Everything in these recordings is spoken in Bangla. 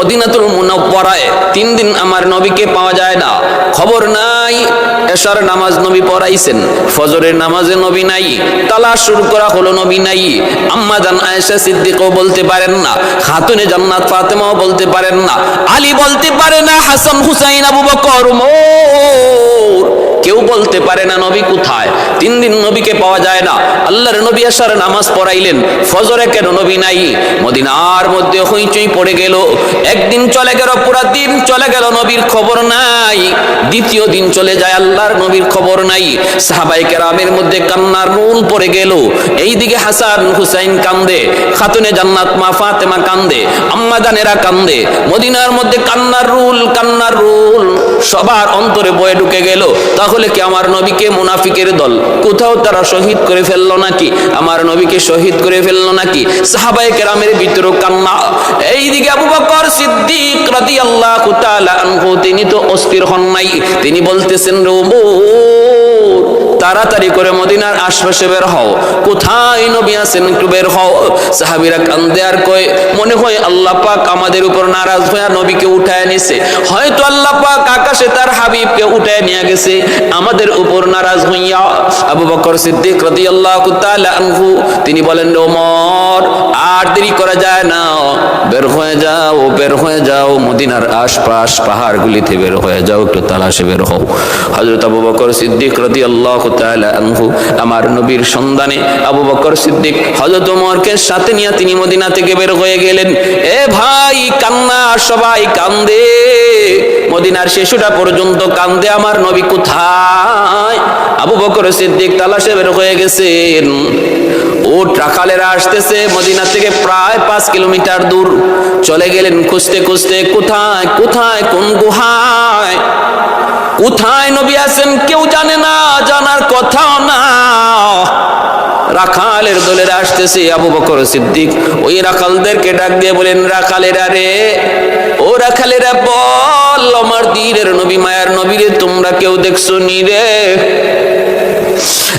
মদিনাতুল মুনাওয়ারায় তিন দিন আমার নবীকে পাওয়া যায় না। খবর নাই, এশার নামাজ নবী পড়াইছেন, ফজরের নামাজে নবী নাই, তালাশ শুরু করা হলো নবী নাই। আম্মা জান আয়েশা সিদ্দিকও বলতে পারেন না, খাতুনে জান্নাত ফাতেমাও বলতে পারেন না, আলী বলতে পারে না, হাসান, হুসাইন, আবু বকর, উমর। কেউ বলতে পারে না নবী কোথায়। তিন দিন নবীকে পাওয়া যায় না। আল্লাহর নবী আসার নামাজ পড়াইলেন। ফজরে কেন নবী নাই? মদিনার মধ্যে হইচই পড়ে গেল। একদিন চলে গেল, পুরা দিন চলে গেল, নবীর খবর নাই। দ্বিতীয় দিন চলে যায়, আল্লাহর নবীর খবর নাই। সাহাবাই কেরামের মধ্যে কান্নার রুল পড়ে গেল। এইদিকে হাসান হুসাইন কান্দে, খাতুনে জান্নাত মা ফাতেমা কান্দে, আম্মা জানেরা কান্দে। মদিনার মধ্যে কান্নার রুল কান্নার রুল, সবার অন্তরে বয়ে ঢুকে গেল। তাহলে কি আমার নবীকে মুনাফিকের দল? কোথাও তারা শহীদ করে ফেলল নাকি? আমার নবীকে শহীদ করে ফেলল নাকি? সাহাবাই কেরামের ভিতর কান্না। এইদিকে আবু বকর সিদ্দিক রাদিয়াল্লাহু তাআলা আনহু, তিনি তো অস্থির হন নাই। তিনি বলতেছেন রবু তাড়াতাড়ি করে মদিনার আশপাশে বের হও। কোথায় নবী আছেন একটু বের হও। সাহাবিরা কান্দে আর কয়, মনে হয় আল্লাহ পাক আমাদের উপর নারাজ হয়ে নবীকে উঠায় নিছে। হয়তো আল্লাহ পাক আকাশে তার হাবিবকে উঠায় নিয়ে গেছে। আমাদের উপর নারাজ হইয়া আবু বকর সিদ্দিক রাদিয়াল্লাহু তাআলা আনহু, তিনি বলেন ওমর আর দেরি করা যায় না। বের হয়ে যাও, বের হয়ে যাও, মদিনার আশপাশ পাহাড়গুলিতে বের হয়ে যাও, একটু তালাশে বের হও। হযরত আবু বকর সিদ্দিক রাদিয়াল্লাহু তাআলা আনহু, আমার নবীর সন্ধানে আবু বকর সিদ্দিক, হযরত ওমরকে সাথে নিয়ে তিনি মদিনা থেকে বের হয়ে গেলেন। এ ভাই, কান্না, সবাই কান্দে। মদিনার শিশুটা পর্যন্ত কান্দে, আমার নবী কোথায়? আবু বকর সিদ্দিক তালাশে বের হয়ে গেছেন। উট রাখালেরা আসতেছে মদিনা থেকে প্রায় পাঁচ কিলোমিটার দূর। চলে গেলেন খুঁজতে খুঁজতে, কোথায় কোথায়, কোন গুহায়? কোথায় নবী আছেন কেউ জানে না, জানার কথাও না। রাখালের দলেরা আসতেছে, আবু বকর সিদ্দিক। ওই রাখালদেরকে ডাক দিয়ে বলেন, রাখালেরা রে, ও রাখালেরা বল, আমার দিনের নবী, মায়ার নবীরে তোমরা কেউ দেখছ নি রে?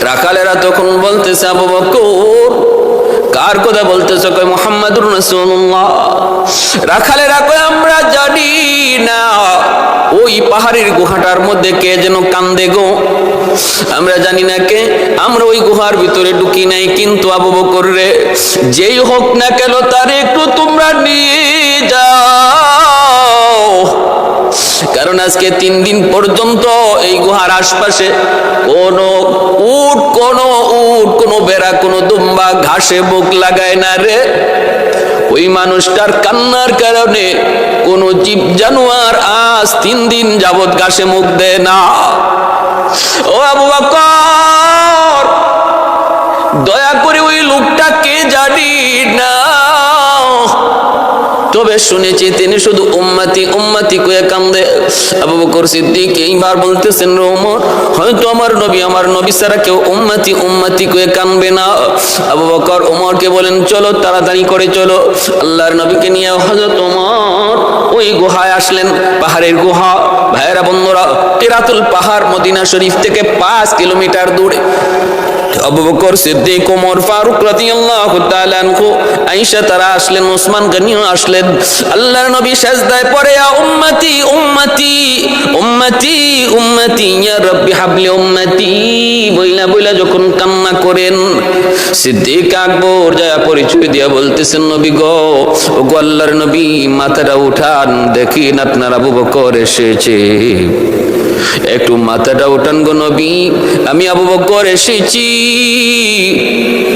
রাখালেরা তখন বলতেছে, আবু বকর, কার কথা বলতেছে? কয়, মোহাম্মদুর রাখালেরা কয়, আমরা জানি না। ওই পাহাড়ের গুহাটার মধ্যে কে যেন কান্দে গো। আমরা জানি না কে। আমরা ওই গুহার ভিতরে ঢুকি নাই। কিন্তু আবু বকর রে, যেই হোক না কেন তার একটু তোমরা নিয়ে যাও। কারণ আজকে তিন দিন পর্যন্ত এই গুহার আশপাশে কোনো উট কোনো উট, কোনো বেড়া, কোনো দুম্বা ঘাসে বুক লাগায় না রে। ওই মানুষটার কান্নার কারণে কোনো জীব জানোয়ার আজ তিন দিন যাবৎ ঘাসে মুখ দেয় না। ও আবু বকর, দয়া করে ওই লোকটা কে জানি তবে শুনেছি তিনি শুধু উম্মাতি উম্মাতি কয়ে কান্দে। আবু বকর সিদ্দিক এইবার বলতেছেন, রে ওমর হয়তো আমার নবী আমার নবী সারা কেউ উম্মাতি উম্মাতি কয়ে কানবে না। আবু বকর ওমরকে বলেন, চলো, তাড়াতাড়ি করে চলো। আল্লাহর নবীকে নিয়ে হযরত ওমর ওই গুহায় আসলেন, পাহাড়ের গুহা। ভাইয়েরা বন্ধুরা কেরাতুল পাহাড় মদিনা শরীফ থেকে পাঁচ কিলোমিটার দূরে। আবু বকর সিদ্দিক ওমর ফারুক রাদিয়াল্লাহু তাআলা আনহু আয়েশা তারা আসলেন ওসমান গনিও আসলেন। আল্লাহর নবী সাজদায় পড়ে, ইয়া উম্মতি উম্মতি উম্মতি উম্মতি, ইয়া রাব্বি হাবলি উম্মতি। বইলা বইলা যখন কান্না করেন, সিদ্দিক আকবর যায় পরিচয় দিয়া বলতেছেন, নবী গো ও আল্লাহর নবী মাথাটা উঠান দেখিন আপনার আবু বকর এসেছে। একটু মাথাটা উঠান গো নবী, আমি আবু বকর এসেছি।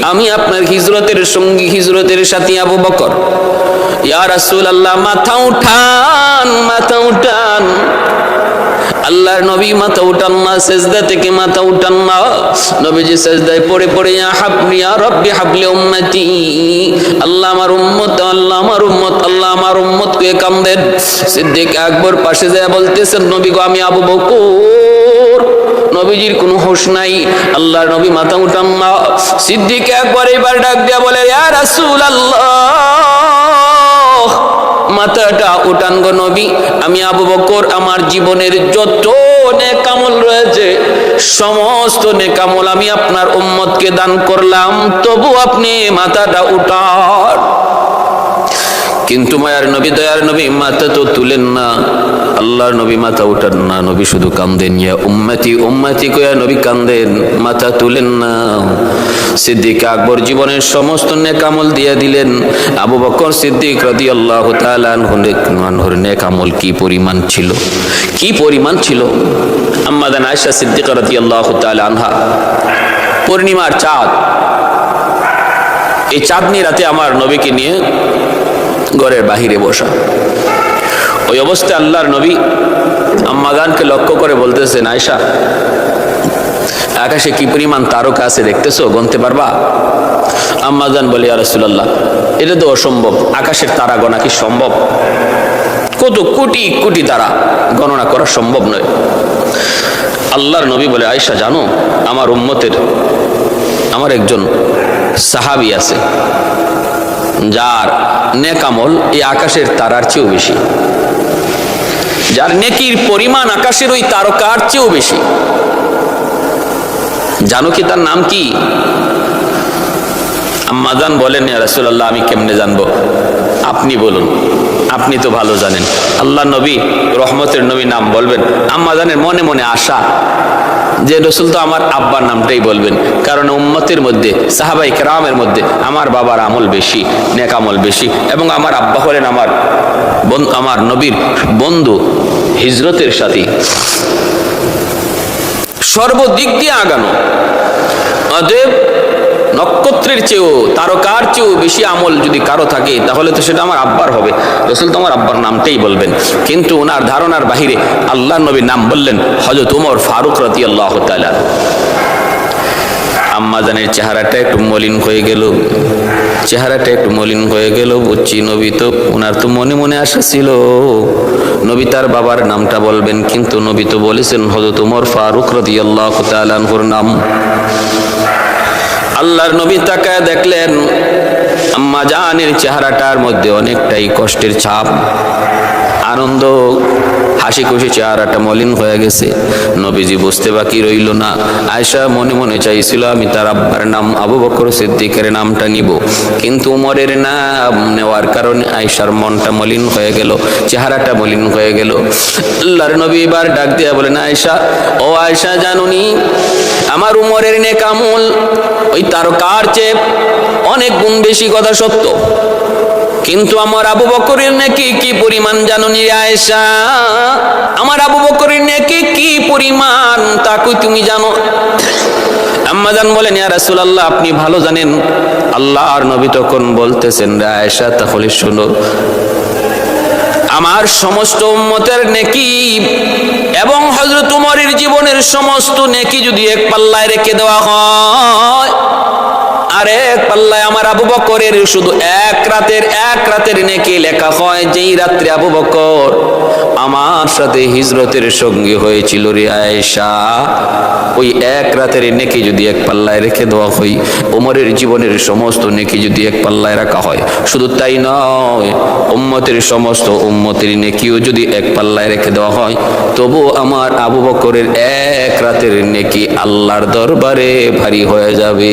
আমি আপনার হিজরতের সঙ্গী, হিজরতের সাথী আবু বকর। ইয়া রাসূলুল্লাহ, মাথা উঠান। আল্লাহর নবী মাথা উঠান না, সেজদা থেকে মাথা উঠান না। নবীজি সেজদায় পড়ে পড়ে হাবলি, ইয়া রব্বি হাবলি উম্মতি। আল্লাহ আমার উম্মত, আল্লাহ আমার উম্মত, আল্লাহ আমার উম্মত কে কামদেন সিদ্দিক আকবর পাশে যায় বলতেছেন, নবী গো, আমি আবু বকর। নবীজির কোনো হোশ নাই। আল্লাহর নবী মাথা উঠান না। সিদ্দিক একবার এবার ডাক দিয়া বলে, ইয়া রাসূলুল্লাহ, মাথাটা উঠান গো নবী। আমি আবু বকর, আমার জীবনের যত নেকামল রয়েছে সমস্ত নেকামল আমি আপনার উম্মতকে দান করলাম তবু আপনি মাথাটা উঠান কিন্তু মায়ার নবী, দয়ার নবী মাথা তো তুলেন না। আল্লাহর নবী মাথা উঠান না, নবী শুধু কান্দেন, ইয়া উম্মতি উম্মতি কয়া নবী কান্দেন, মাথা তুলেন না। সিদ্দিক আকবর জীবনের সমস্ত নেকামল দিয়ে দিলেন। আবু বকর সিদ্দিক রাদি আল্লাহ তালানহুর নেকামল কি পরিমাণ ছিল? কি পরিমাণ ছিল? আম্মাদান আয়সা সিদ্দিক রাদি আল্লাহ আনহা। পূর্ণিমার চাঁদ। এই চাঁদনি রাতে আমার নবীকে নিয়ে ঘরের বাহিরে বসা। ওই অবস্থায় আল্লাহর নবী আম্মাদানকে লক্ষ্য করে বলতেছেন আয়সা আকাশে কি পরিমাণ তারকা আছে দেখতেছো? গনতে পারবা? আম্মাজান বলে আর রসুল্লাহ এটা তো অসম্ভব। আকাশের তারা গণা কি সম্ভব? কত কোটি কোটি তারা গণনা করা সম্ভব নয়। আল্লাহর নবী বলে আয়সা জানো, আমার উম্মতের, আমার একজন সাহাবি আছে। যার নেকামল এই আকাশের তারার চেয়েও বেশি। যার নেকির পরিমাণ আকাশের ওই তারকার চেয়েও বেশি। জানো কি তার নাম কি? আম্মাজান বলেন রাসুল্লাহ আমি কেমনে জানব? আপনি বলুন। আপনি তো ভালো জানেন। আল্লাহ নবী, রহমতের নবী নাম বলবেন। আম্মাজানের মনে মনে আশা। যে রসুল তো আমার আব্বার নামটাই বলবেন। কারণ উম্মতের মধ্যে, সাহাবাই কেরামের মধ্যে আমার বাবার আমল বেশি, নেক আমল বেশি, এবং আমার আব্বা হলেন আমার আমার নবীর বন্ধু, হিজরতের সাথী। সর্বদিক দিয়ে আগানো। অতএব নক্ষত্রের চেয়েও, তারকার চেয়েও বেশি আমল যদি কারও থাকে, তাহলে তো সেটা আমার আব্বার হবে। রসুল তো আমার আব্বার নামটাই বলবেন। কিন্তু ওনার ধারণার বাহিরে আল্লাহ নবীর নাম বললেন হজরত উমর ফারুক রতি আল্লাহ আম্মাজানের চেহারাটা একটু মলিন হয়ে গেল। চেহারাটা একটু মলিন হয়ে গেল, বুঝছি নবী তো ওনার তো মনে মনে আশা ছিল। নবী তার বাবার নামটা বলবেন, কিন্তু নবী তো বলেছেন হজরত উমর ফারুক রদি আল্লাহ তালানহুর নাম। আল্লাহর নবী তাকায় দেখলেন আম্মা জানের চেহারাটার মধ্যে অনেকটাই কষ্টের ছাপ। আনন্দ, হাসি খুশি চেহারাটা মলিন হয়ে গেছে। নবীজি বুঝতে বাকি রইল না। আয়সা মনে মনে চাইছিল, আমি তার আব্বার নাম আবু বকর সিদ্দিকের নামটা নিব। কিন্তু উমরের নাম নেওয়ার কারণে আয়সার মনটা মলিন হয়ে গেল, চেহারাটা মলিন হয়ে গেল। আল্লাহর নবী এবার ডাক দিয়া বলেন আয়সা ও আয়সা জানুনি আমার উমরের নেকামুল ওই তারকার চেয়ে অনেক গুণ বেশি কথা সত্য। কিন্তু আমার আবু বকরের নাকি কি পরিমাণ জানুনি রে আয়েশা? আমার আবু বকরের নাকি কি পরিমাণ, তা কই তুমি জানো? আম্মাজান বলেন, ইয়া রাসূলুল্লাহ, আপনি ভালো জানেন, আল্লাহর নবী তখন বলতেছেন, রে আয়েশা, তাহলে শোনো, আমার সমস্ত উম্মতের নেকি এবং হজরত উমরের জীবনের সমস্ত নেকি যদি এক পাল্লায় রেখে দেওয়া হয় আর এক পাল্লায় আমার আবু বকরের শুধু এক রাতের এক রাতের নেকি লেখা হয় যেই রাত্রে আবু বকর আমার সাথে হিজরতের সঙ্গী হয়েছিল রে আয়েশা। ওই এক রাতের নেকি যদি এক পাল্লায় রেখে দেওয়া হয় ওমরের জীবনের সমস্ত নেকি যদি এক পাল্লায় রাখা হয়, শুধু তাই নয়, উম্মতের সমস্ত উম্মতের নেকিও যদি এক পাল্লায় রেখে দেওয়া হয়, তবু আমার আবু বকরের এক রাতের নেকি আল্লাহর দরবারে ভারী হয়ে যাবে।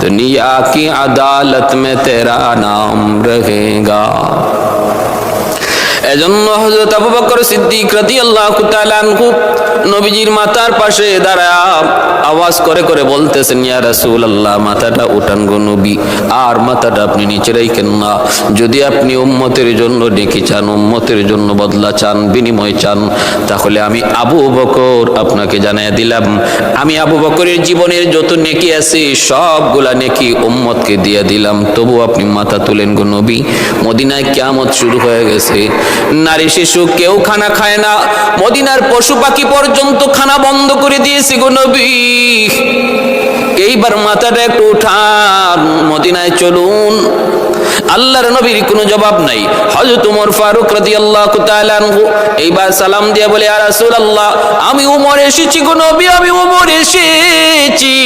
दुनिया की अदालत में तेरा नाम रहेगा। এজন্য হযরত আবু বকর সিদ্দিক তাআলা আনহু নবীজির মাথার পাশে দাঁড়া আওয়াজ করে করে বলতেছেন, ইয়া রাসূলুল্লাহ, মাথাটা উঠান গো নবী, আর মাথাটা আপনি নিচে রাখেন না। যদি আপনি উম্মতের জন্য ডেকে চান, উম্মতের জন্য বদলা চান, বিনিময় চান, তাহলে আমি আবু বকর আপনাকে জানাই দিলাম। আমি আবু বকরের জীবনের যত নেকি আছে, সবগুলা নেকি উম্মতকে দিয়ে দিলাম। তবু আপনি মাথা তুলেন গো নবী। মদিনায় কিয়ামত শুরু হয়ে গেছে। নারী শিশু কেউ খানা খায় না। মদিনার পশু পাখি পর্যন্ত খানা বন্ধ করে দিয়েছে গো নবী। এইবার মাথাটা একটু উঠান, মদিনায় চলুন। আল্লাহর নবীর কোনো জবাব নাই। হযরত উমর ফারুক রাদিয়াল্লাহু তাআলা আনহু এইবার সালাম দিয়ে বলে, ইয়া রাসূলুল্লাহ, আমি উমর এসেছি গো নবী, আমি উমর এসেছি।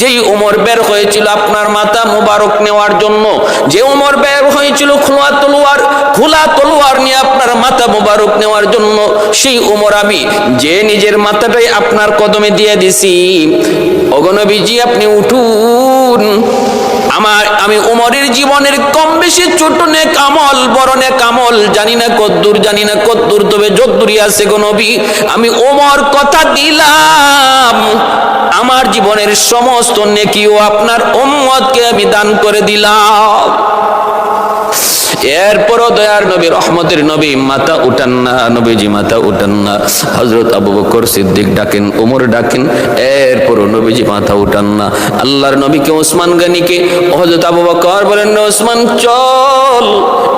যেই উমর বের হয়েছিল আপনার মাথা মুবারক নেওয়ার জন্য, যে উমর বের হয়েছিল খোলা তলোয়ার, খোলা মাথা মুবারক নেওয়ার জন্য সেই উমর আমি যে নিজের মাথাটাই আপনার কদমে দিয়ে দিছি। অগনবীজি আপনি উঠুন। আমার, আমি উমরের জীবনের কম বেশি ছোট নে কামল বড় নে কামল জানি না কদ্দুর, জানি না কদ্দুর, তবে যদ্দুরি আছে গো নবী। আমি ওমর কথা দিলাম। আমার জীবনের সমস্ত নেকিও আপনার উম্মতকে আমি দান করে দিলাম। এরপরও দয়ার নবী, রহমতের নবী মাথা উঠান না নবীজি মাথা উঠান না হজরত আবু বকর সিদ্দিক ডাকেন, উমর ডাকেন, এরপরও নবীজি মাথা উঠান না আল্লাহর নবীকে, ওসমান গানিকে হজরত আবু বকর বলেন না ওসমান, চল।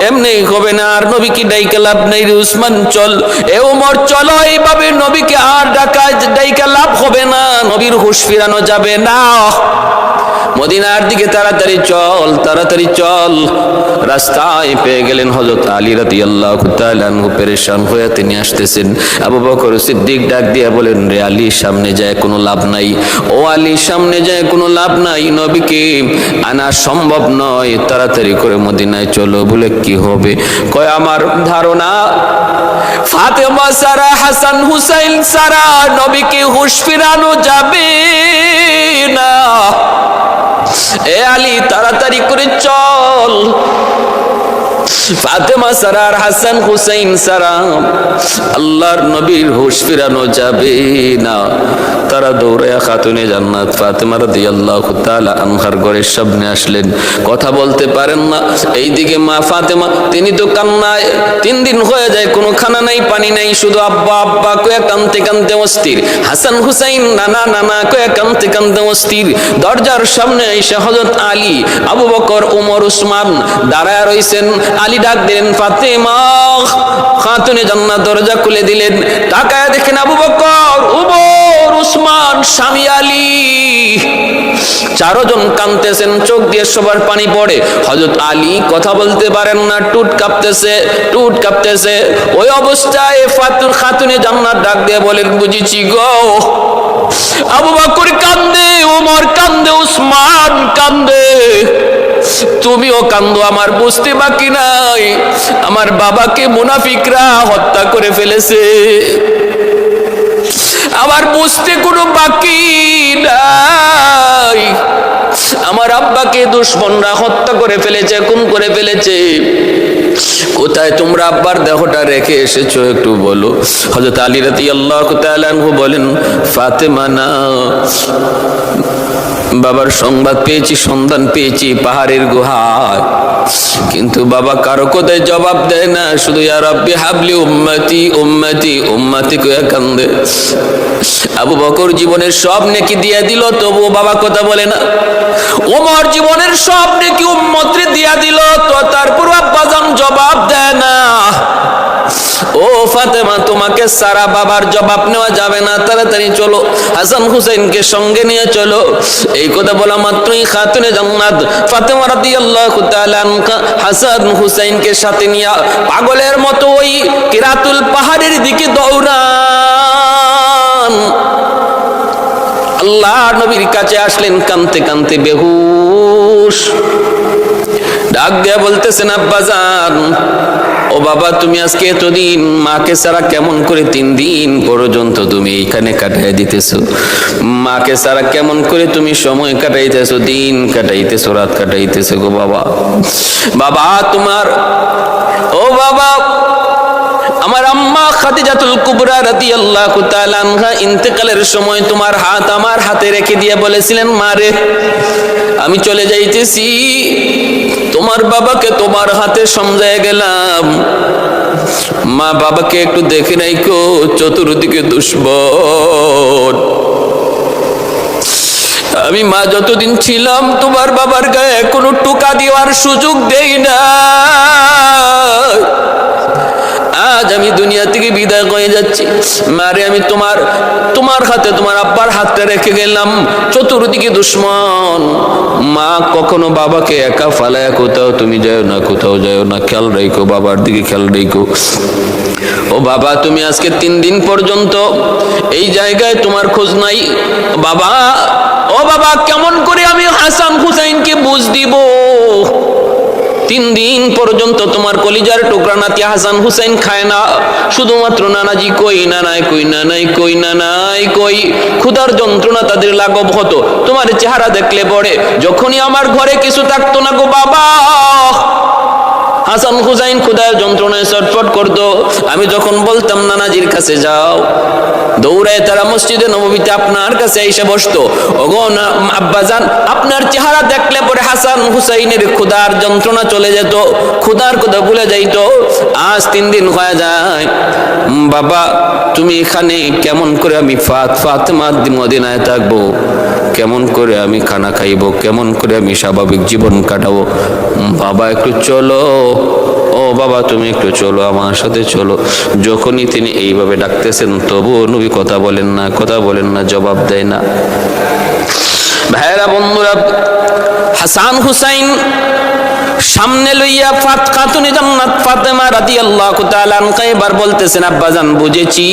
এমনি হবে না, আর নবী কি ডাইকা লাভ নেই রে উসমান চল। এ উমর, চলো। এইভাবে নবীকে আর ডাকা, ডাইকা লাভ হবে না। নবীর হুশ ফিরানো যাবে না। মদিনার দিকে তাড়াতাড়ি চল তাড়াতাড়ি চল। রাস্তায় পেয়ে গেলেন হজরত আলী রাতি আল্লাহ আনহু, পেরেশান হয়ে তিনি আসতেছেন। আবু বকর সিদ্দিক ডাক দিয়ে বলেন, রে আলী, সামনে যায় কোনো লাভ নাই। ও আলী, সামনে যায় কোনো লাভ নাই নবীকে। আনা সম্ভব নয়, তাড়াতাড়ি করে মদিনায় চলো, বলে কি হবে? কয়, আমার ধারণা, ফাতেমা সারা, হাসান হুসাইন সারা, নবীকে হুশ ফিরানো যাবে না। এ আলী তাড়াতাড়ি করে চল। ফাতেমা সারা আর হাসান হুসাইন সারা। আল্লাহর নবীর হুশ ফিরানো যাবে না। তারা দৌড়ায়া খাতুনে জান্নাত ফাতেমা রাদিয়াল্লাহু তাআলা আনহার ঘরের সামনে আসলেন। কথা বলতে পারেন না। এইদিকে মা ফাতেমা, তিনি তো কান্নায় তিন দিন হয়ে যায়, কোনো খানা নাই, পানি নাই, শুধু আব্বা আব্বা কয়ে কানতে কানতে অস্থির। হাসান হুসাইন, নানা নানা কয়ে কানতে কানতে অস্থির। দরজার সামনে এসে হযরত আলী, আবু বকর ওমর উসমান দাঁড়ায় রইছেন। আলী ডাক দিলেন, ফাতেমা, খাতুনে জান্নাত দরজা খুলে দিলেন। তাকায় দেখেন আবু বকর, উমর, উসমান, স্বামী আলী। চারজন কানতেছেন চোখ দিয়ে সবার পানি পড়ে। হজরত আলী কথা বলতে পারেন না, টুট কাঁপতেছে টুট কাঁপতেছে। ওই অবস্থায় ফাতুর খাতুনে জান্নাত ডাক দিয়ে বলেন, বুঝেছি গো। আবু বকর কান্দে ওমর কান্দে, উসমান কান্দে। তুমিও কান্দো, আমার বুঝতে বাকি নাই। আমার বাবাকে মুনাফিকরা হত্যা করে ফেলেছে। আমার বুঝতে কোনো বাকি নাই। আমার আব্বাকে দুশ্মনরা হত্যা করে ফেলেছে, খুন করে ফেলেছে। কোথায় তোমরা আব্বার দেহটা রেখে এসেছ একটু বলো? হজরত আলী রাতি আল্লাহ বলেন ফাতেমা না বাবার সংবাদ পেয়েছি, সন্ধান পেয়েছি, পাহাড়ের গুহায়। কিন্তু বাবা কারও কোথায় জবাব দেয় না, শুধু, ইয়া রব্বি হাবলি উম্মতি উম্মতি উম্মতি কয়া কান্দে। আবু বকর জীবনের সব নেকি দিয়ে দিল, তবুও বাবা কথা বলে না। ওমর জীবনের সব নেকি উম্মত্রে দিয়া দিল, তো তারপর আব্বাজান জবাব দেয় না। ও ফাতেমা, তোমাকে সারা বাবার জবাব নেওয়া যাবে না। তাড়াতাড়ি চলো, হাসান হুসেনকে সঙ্গে নিয়ে চলো। এই কথা বলা মাত্রই খাতুনে জান্নাত ফাতেমা রাদিয়াল্লাহু তাআলা হাসান হুসেনকে সাথে নিয়ে পাগলের মতো ওই কিরাতুল পাহাড়ের দিকে দৌড়ান। আল্লাহ নবীর কাছে আসলেন কানতে কানতে বেহুশ। ডাক দেয়া বলতেছেন আব্বাজান ও বাবা, তুমি আজকে এতদিন মাকে ছাড়া কেমন করে তিন দিন পর্যন্ত তুমি এইখানে কাটাই দিতেছো? মাকে ছাড়া কেমন করে তুমি সময় কাটাইতেছো, দিন কাটাইতেছো, রাত কাটাইতেছো গো বাবা? বাবা, তোমার, ও বাবা, আমার আম্মা খাদিজাতুল কুবরা রাদিয়াল্লাহু তাআলা আনহা ইন্তেকালের সময় তোমার হাত আমার হাতে রেখে দিয়ে বলেছিলেন মারে আমি চলে যাইতেছি। তোমার বাবাকে তোমার হাতে সমঝায় গেলাম। মা বাবাকে একটু দেখে নাই কো, চতুর্দিকে দুষ্ব আমি মা যতদিন ছিলাম, তোমার বাবার গায়ে কোনো টুকা দেওয়ার সুযোগ দেই না আমি দুনিয়া থেকে বিদায় হয়ে যাচ্ছি। মারে আমি তোমার তোমার হাতে তোমার আব্বার হাতটা রেখে গেলাম। চতুর্দিকে দুশ্মন। মা কখনো বাবাকে একা ফালায়, কোথাও তুমি যাও না, কোথাও যাও না। খেয়াল রেখো, বাবার দিকে খেয়াল রেখো। ও বাবা, তুমি আজকে তিন দিন পর্যন্ত এই জায়গায় তোমার খোঁজ নাই। বাবা, ও বাবা, কেমন করে আমি হাসান হুসাইনকে বুঝ দিব? তিন দিন পর্যন্ত তোমার কলিজার টুকরা নাতি হাসান হুসেন খায় না। শুধুমাত্র নানাজি কই, নানাই কই নানাই কই নানাই কই। ক্ষুধার যন্ত্রণা তাদের লাগব হতো। তোমার চেহারা দেখলে পড়ে যখনই আমার ঘরে কিছু থাকতো না গো বাবা। হাসান হুসাইন খুদার যন্ত্রণায় চটফট করতো। আমি যখন বলতাম, নানাজির কাছে যাও। দৌড়ায় তারা মসজিদে নবমীতে আপনার কাছে এসে বসতো। না- আব্বাজান আপনার চেহারা দেখলে পরে হাসান হুসাইনের ক্ষুধার যন্ত্রণা চলে যেত, ক্ষুধার কথা ভুলে যাইত। আজ তিন দিন হয়ে যায়। বাবা, তুমি এখানে কেমন করে আমি ফাত ফাতেমা মদিনায় থাকব? কেমন করে আমি খানা খাইবো, কেমন করে আমি স্বাভাবিক জীবন কাটাবো? বাবা একটু চলো। ও বাবা, তুমি একটু চলো, আমার সাথে চলো। যখনই তিনি এইভাবে ডাকতেছেন, তবুও নবী কথা বলেন না, কথা বলেন না, জবাব দেয় না। ভাইরা বন্ধুরা, হাসান হুসাইন সামনে লইয়া ফাত খাতুনে জান্নাত ফাতেমা রাদিয়াল্লাহু তাআলা আনহা এবার বলতেছেন আব্বাজান বুঝেছি।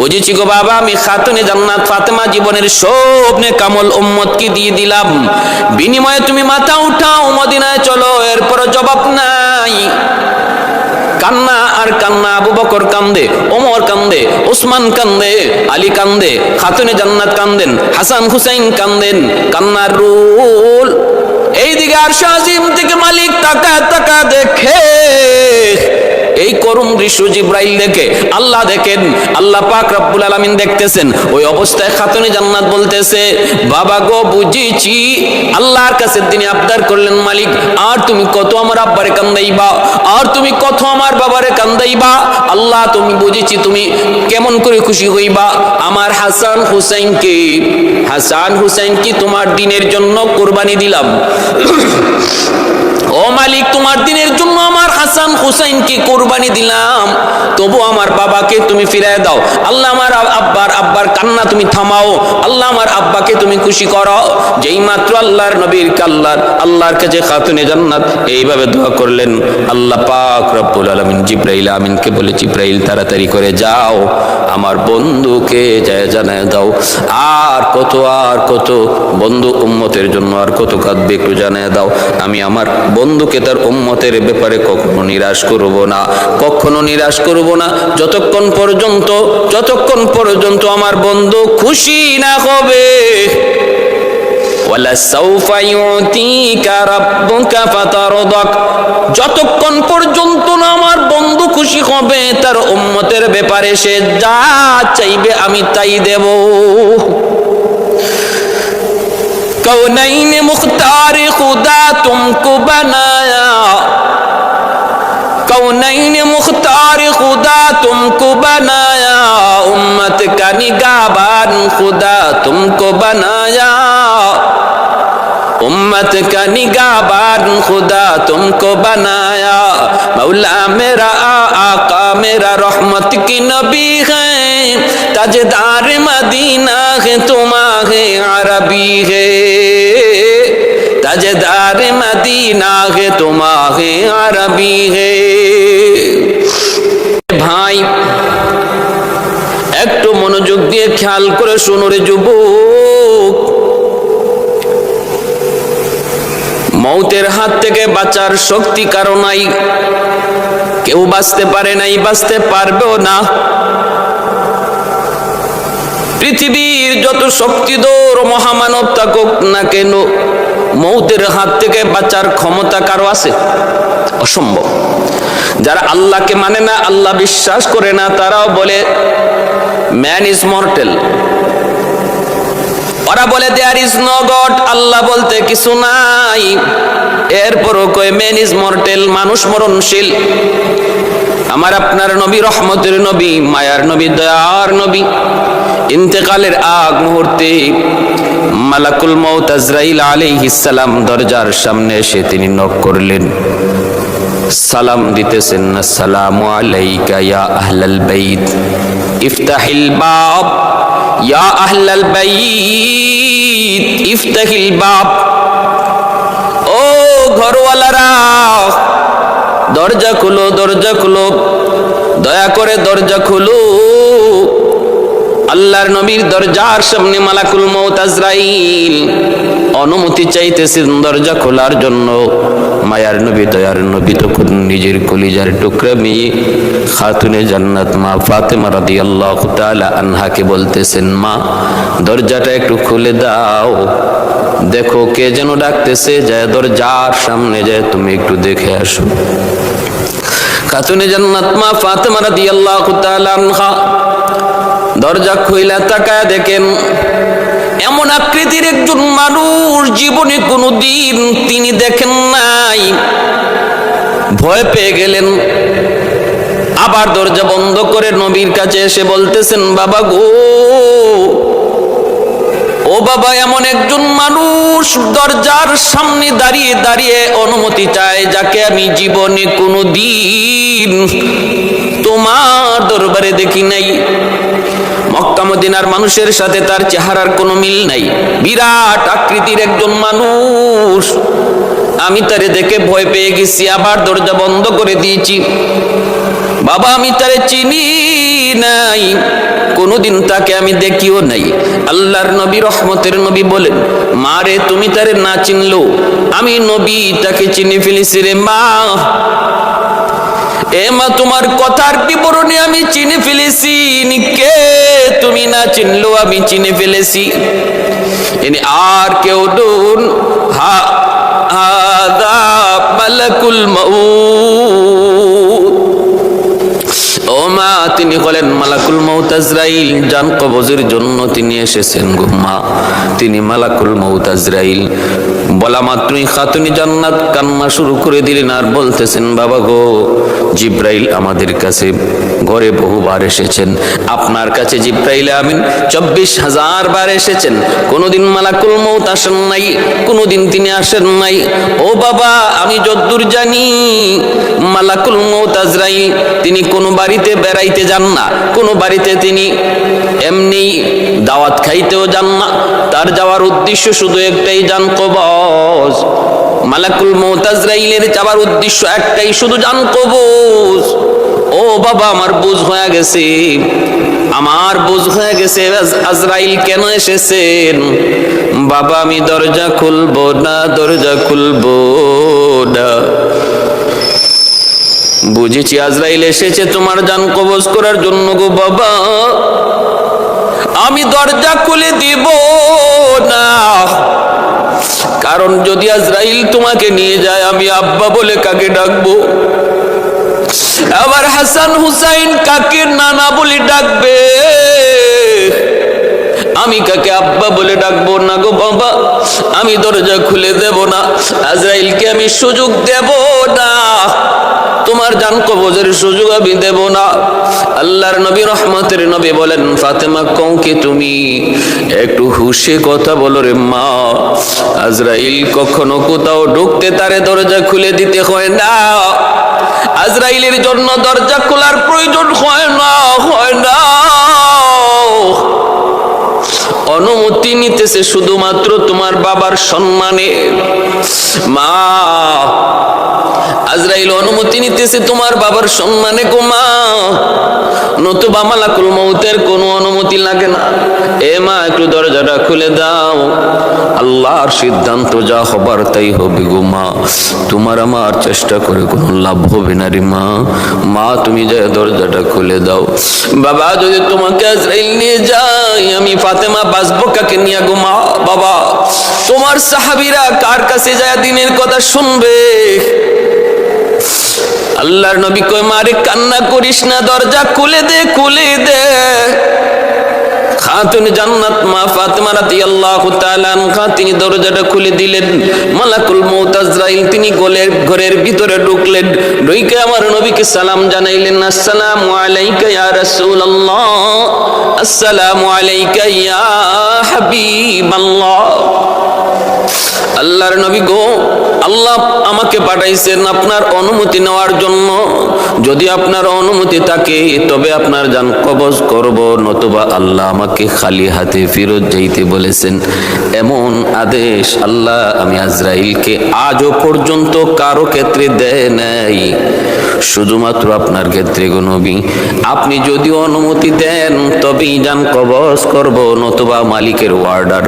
বুঝেছি গো বাবা, আমি খাতুনে জান্নাত ফাতেমা জীবনের সব কামল উম্মতকে দিয়ে দিলাম। বিনিময়ে তুমি মাথা উঠাও, মদিনায় চলো এরপর জবাব নাই। কান্না আর কান্না, আবু বকর কান্দে, ওমর কান্দে, ওসমান কান্দে, আলী কান্দে, খাতুনে জান্নাত কান্দেন, হাসান হুসাইন কান্দেন, কান্নার রুল। এইদিকে আর শাহিম থেকে মালিক তাকা তাকা দেখে এই করুণ দৃশ্য জিব্রাইল দেখে আল্লাহ দেখেন, আল্লাহ পাক রব্বুল আলামিন দেখতেছেন। ওই অবস্থায় খাতুনে জান্নাত বলতেছে, বাবা গো, বুঝেছি। আল্লাহর কাছে তিনি আবদার করলেন, মালিক, আর তুমি কত আমার আব্বারে কান্দাইবা? আর তুমি কত আমার বাবারে কান্দাইবা? আল্লাহ, তুমি বুঝেছি, তুমি কেমন করে খুশি হইবা? আমার হাসান হুসাইনকে হাসান হুসাইনকে তোমার দিনের জন্য কোরবানি দিলাম? মালিক, তোমার দিনের জন্য আমার হাসান হুসাইনকে কোরবানি দিলাম। তবু আমার বাবাকে তুমি ফিরায় দাও। আল্লাহ আমার আব- আব্বার আব্বার কান্না তুমি থামাও। আল্লাহ আমার আব্বাকে তুমি খুশি করো। যেই মাত্র আল্লাহর নবীর কাল্লার, আল্লাহর কাছে খাতুনে জান্নাত, এইভাবে দোয়া করলেন। আল্লাহ পাক রব্বুল আলামিন জিব্রাইল আমিনকে বলে, জিব্রাইল, তাড়াতাড়ি করে যাও। আমার বন্ধুকে যায় জানায় দাও। আর কত আর কত বন্ধু উম্মতের জন্য আর কত কাঁদবে একটু জানায় দাও। আমি আমার বন্ধুকে তার উম্মতের ব্যাপারে কখনো নিরাশ করব না, কখনো নিরাশ করব না। যতক্ষণ পর্যন্ত যতক্ষণ পর্যন্ত আমার বন্ধু খুশি না হবে। যতক্ষণ পর্যন্ত না আমার বন্ধু খুশি হবে, তার উম্মতের ব্যাপারে সে যা চাইবে আমি তাই দেব। نہیں مختار خدا تم کو بنایا۔ کونین مختار خدا تم کو بنایا۔ امت کا نگاہ بان خدا تم کو بنایا۔ उम्मत का निगाबान खुदा तुमको बनाया मौला मेरा आका मेरा रहमत की नबी है ताजदार मदीना है तुम्हारे अरबी है ताजदार मदीना है तुम्हारे अरबी है ভাই একটু মনোযোগ দিয়ে খেয়াল করে শোনো রে যুবক মৌতের হাত থেকে বাঁচার শক্তি কারও নাই। কেউ বাঁচতে পারে নাই, বাঁচতে পারবেও না। পৃথিবীর যত শক্তিধর মহামানব থাকুক না কেন মৌতের হাত থেকে বাঁচার ক্ষমতা কারও আছে? অসম্ভব। যারা আল্লাহকে মানে না, আল্লাহ বিশ্বাস করে না, তারাও বলে ম্যান ইজ মর্টেল ওরা বলে there is no god Allah বলতে, কিছু নাই। এরপরও কয় ম্যান ইজ মর্টেল মানুষ মরণশীল। আমার আপনার নবী, রহমতের নবী, মায়ার নবী, দয়ার নবী, ইন্তেকালের আগ মুহূর্তে মালাকুল মৌত আজরাইল সালাম দরজার সামনে এসে তিনি নক করলেন। সালাম দিতেছেন, আসসালামু আলাইকা ইয়া আহলাল বাইত, ইফতাহিল বাব। ইয়া আহলাল বাইত, ইফতাহিল বাব। ও ঘরওয়ালারা, দরজা খুলো দরজা খুলো। দয়া করে দরজা খুলো। আল্লাহর নবীর দরজার সামনে মালাকুল মৌত আজরাইল। অনুমতি চাইতেছেন দরজা খোলার জন্য। মায়ার নবী, দয়ার নবী তখন নিজের কলিজার টুকরা মেয়ে খাতুনে জান্নাত মা ফাতেমা রাদিয়াল্লাহু তাআলা আনহাকে বলতেছেন, মা, দরজাটা একটু খুলে দাও। দেখো কে যেন ডাকতেছে, যায় দরজার সামনে, যায় তুমি একটু দেখে আসো। খাতুনে জান্নাত মা ফাতেমা রাদিয়াল্লাহু তাআলা আনহা দরজা খুইলা তাকায় দেখেন, এমন আকৃতির একজন মানুষ জীবনে কোনো দিন তিনি দেখেন নাই। ভয় পেয়ে গেলেন। আবার দরজা বন্ধ করে নবীর কাছে এসে বলতেছেন, বাবা গো, ও বাবা, এমন একজন মানুষ দরজার সামনে দাঁড়িয়ে দাঁড়িয়ে অনুমতি চায়, যাকে আমি জীবনে কোনো দিন তোমার দরবারে দেখি নাই। মক্কা মদিনার মানুষের সাথে তার চেহারার কোনো মিল নাই। বিরাট আকৃতির একজন মানুষ। আমি তারে দেখে ভয় পেয়ে গেছি, আবার দরজা বন্ধ করে দিয়েছি। বাবা, আমি তারে চিনি নাই। কোনোদিন তাকে আমি দেখিও নাই। আল্লাহর নবী, রহমতের নবী বলেন, মা রে, তুমি তারে না চিনলো আমি নবী তাকে চিনে ফেলেছি রে মা। এ মা, তোমার কথার বিবরণে আমি চিনে ফেলেছি। কে? তুমি না চিনলো আমি চিনে ফেলেছি। ইনি আর কেউ ডুন হা, হাদা মালাকুল মাউত। ও মা, তিনি হলেন মালাকুল মৌত আজরাইল। জান কবজের জন্য তিনি এসেছেন গো মা। তিনি মালাকুল মৌত আজরাইল। বলা মাত্রই খাতুনি জান্নাত কান্না শুরু করে দিলেন আর বলতেছেন, বাবা গো, জিব্রাইল আমাদের কাছে ঘরে বহুবার এসেছেন। আপনার কাছে জিব্রাইল আমিন চব্বিশ হাজার বার এসেছেন। কোনোদিন মালাকুল মৌত আসেন নাই, কোনোদিন তিনি আসেন নাই। ও বাবা, আমি যদ্দূর জানি, মালাকুল মৌত আজরাইল তিনি কোনো বাড়িতে বেড়াইতে যান না, কোনো বাড়িতে তিনি এমনি দাওয়াত খাইতেও যান না। তার যাওয়ার উদ্দেশ্য শুধু একটাই, যান কবজ মালাকুল মৌতাজরাইলের যাওয়ার উদ্দেশ্য একটাই, শুধু যান কবজ। ও বাবা, আমার বুঝ হয়ে গেছে। আমার বুঝ হয়ে গেছে আজরাইল কেন এসেছেন? বাবা, আমি দরজা খুলবো না, দরজা খুলবো না। বুঝেছি আজরাইল এসেছে তোমার জান কবজ করার জন্য গো বাবা। আমি দরজা খুলে দিব না। কারণ যদি আজরাইল তোমাকে নিয়ে যায়, আমি আব্বা বলে কাকে ডাকবো? আবার হাসান হুসাইন কাকে নানা বলে ডাকবে? আমি কাকে আব্বা বলে ডাকবো? না গো বাবা, আমি দরজা খুলে দেব না, আজরাইলকে আমি সুযোগ দেব না। তোমার জান কবজের সুযোগ আমি দেব না। আল্লাহর নবী, রহমতের নবী বলেন, ফাতেমা কৌকে তুমি? একটু হুশে কথা বলো রে মা। আজরাইল কখনো কোথাও ঢুকতে তারে দরজা খুলে দিতে হয় না। আজরাইলের জন্য দরজা খোলার প্রয়োজন হয় না হয় না। অনুমতি নিতেছে শুধুমাত্র তোমার বাবার সম্মানে। মা আজরাইল অনুমতি নিতেছে, তোমার বাবার সম্মানে গো মা, নতুবা মালাকুল মৌতের কোনো অনুমতি লাগে না। এ মা, একটু দরজাটা খুলে দাও। আল্লাহর সিদ্ধান্ত যা হবার তাই হবে গো মা। তোমার আমার চেষ্টা করে কোনো লাভ হবে না রে মা। মা, তুমি যা দরজাটা খুলে দাও। বাবা, যদি তোমাকে আজরাইল নিয়ে যাই, আমি ফাতেমা বাঁচবো কাকে নিয়ে গো মা? বাবা, তোমার সাহাবিরা কার কাছে যায় দিনের কথা শুনবে? আল্লাহর নবী কয়, মারে কান্না করিস না, দরজা খুলে দে খুলে দে। খাতুন জান্নাত মা ফাতেমা রাদিয়াল্লাহু তাআলা আনহা, তিনি দরজাটা খুলে দিলেন। মালাকুল মউত আজরাইল, তিনি গোলের ঘরের ভিতরে ঢুকলেন। ঢুকে আমার নবীকে সালাম জানাইলেন, আসসালামু আলাইকা ইয়া রাসূলুল্লাহ। আসসালামু আলাইকা ইয়া হাবিবাল্লাহ। আল্লাহর নবী গো, আল্লাহ আমাকে পাঠাইছেন আপনার অনুমতি নেওয়ার জন্য। যদি আপনার অনুমতি থাকে, তবে আপনার যান কবজ করব, নতুবা আল্লাহ আমাকে খালি হাতে ফিরত যাইতে বলেছেন। এমন আদেশ আল্লাহ আমি আজরাইলকে আজও পর্যন্ত কারও ক্ষেত্রে দেয় নাই। শুধুমাত্র আপনার ক্ষেত্রে নবী। আপনি যদি অনুমতি দেন, তবেই যান কবজ করব, নতুবা মালিকের অর্ডার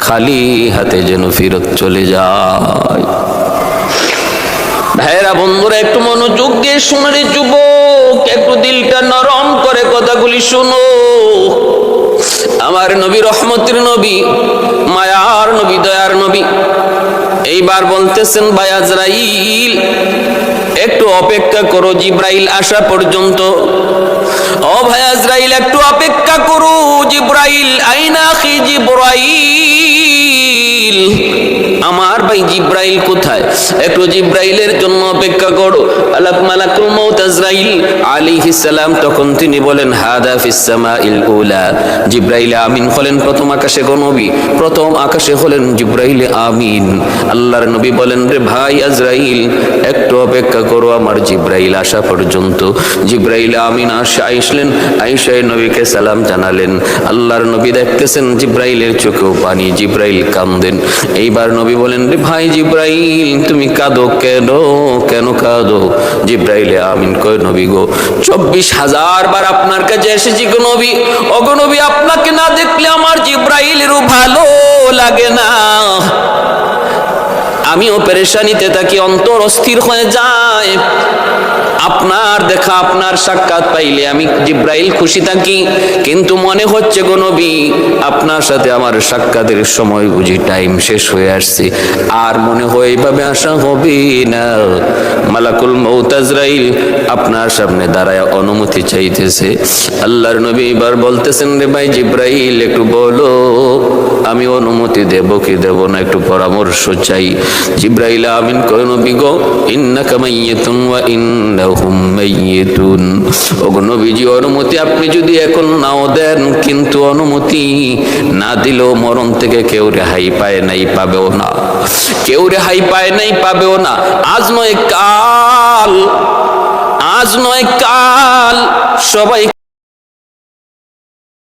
খালি হাতে যেন ফেরত চলে যায়। ভাইরা বন্ধুরা, একটু মনোযোগ দিয়ে শুনে যুবক, একটু দিলটা নরম করে কথাগুলি শুনো। আমার নবী রহমতের নবী, মায়ার নবী, দয়ার নবী, এইবার বলতেছেন, ভাই আজরাইল একটু অপেক্ষা করো জিব্রাইল আসা পর্যন্ত। ও ভাই আজরাইল, একটু অপেক্ষা করো জিব্রাইল। আইনা খি জিব্রাইল। আমার ভাই জিব্রাইল কোথায়? একটু জিব্রাইলের জন্য অপেক্ষা করো। আলাক মালাকুল মউত আজরাইল আলাইহিস সালাম তখন তিনি বলেন, হাদা ফিস সামাইল উলা। জিব্রাইল আমিন হলেন প্রথম আকাশে গো নবী। প্রথম আকাশে হলেন জিব্রাইল আমিন। আল্লাহর নবী বলেন, রে ভাই আজরাইল, একটু অপেক্ষা করো আমার জিব্রাইল আসা পর্যন্ত। জিব্রাইল আমিন আসে, আইসলেন। আইসাই নবীকে সালাম জানালেন। আল্লাহর নবী দেখতেছেন জিব্রাইলের চোখেও পানি। জিব্রাইল কান্দেন। এইবার নবী বলেন, রে ভাই জিব্রাইল, তুমি কাঁদো কেন? কেন কাঁদো? জিব্রাইলে আমিন কয় নবী গো, চব্বিশ হাজার বার আপনার কাছে এসেছি গো নবী। অগো নবী, আপনাকে না দেখলে আমার জিব্রাইলেরও ভালো লাগে না। আমিও পেরেশানিতে থাকি, অন্তর অস্থির হয়ে যায়। আপনার দেখা, আপনার সাক্ষাৎ পাইলে আমি জিব্রাইল খুশি থাকি। কিন্তু মনে হচ্ছে গো নবী, আপনার সাথে আমার সাক্ষাতের সময় বুঝি টাইম শেষ হয়ে আসছে। আর মনে হয় এইভাবে আসা হবে না। মালাকুল মৌতাজরাইল আপনার সামনে দাঁড়ায় অনুমতি চাইতেছে। আল্লাহর নবী এবার বলতেছেন, রে ভাই জিব্রাইল, একটু বলো, আমি অনুমতি দেব কি দেব না? একটু পরামর্শ চাই। জিব্রাইল, আমিন কয় নবী গো, ইন্নাকা মাইয়াতুন ওয়া ইন্নাহুম মাইয়াতুন ওগো নবীজি, অনুমতি আপনি যদি এখন নাও দেন, কিন্তু অনুমতি না দিলেও মরণ থেকে কেউ রেহাই পায় নাই, পাবেও না। কেউ রেহাই পায় নাই, পাবেও না। আজ নয় কাল, আজ নয় কাল, সবাই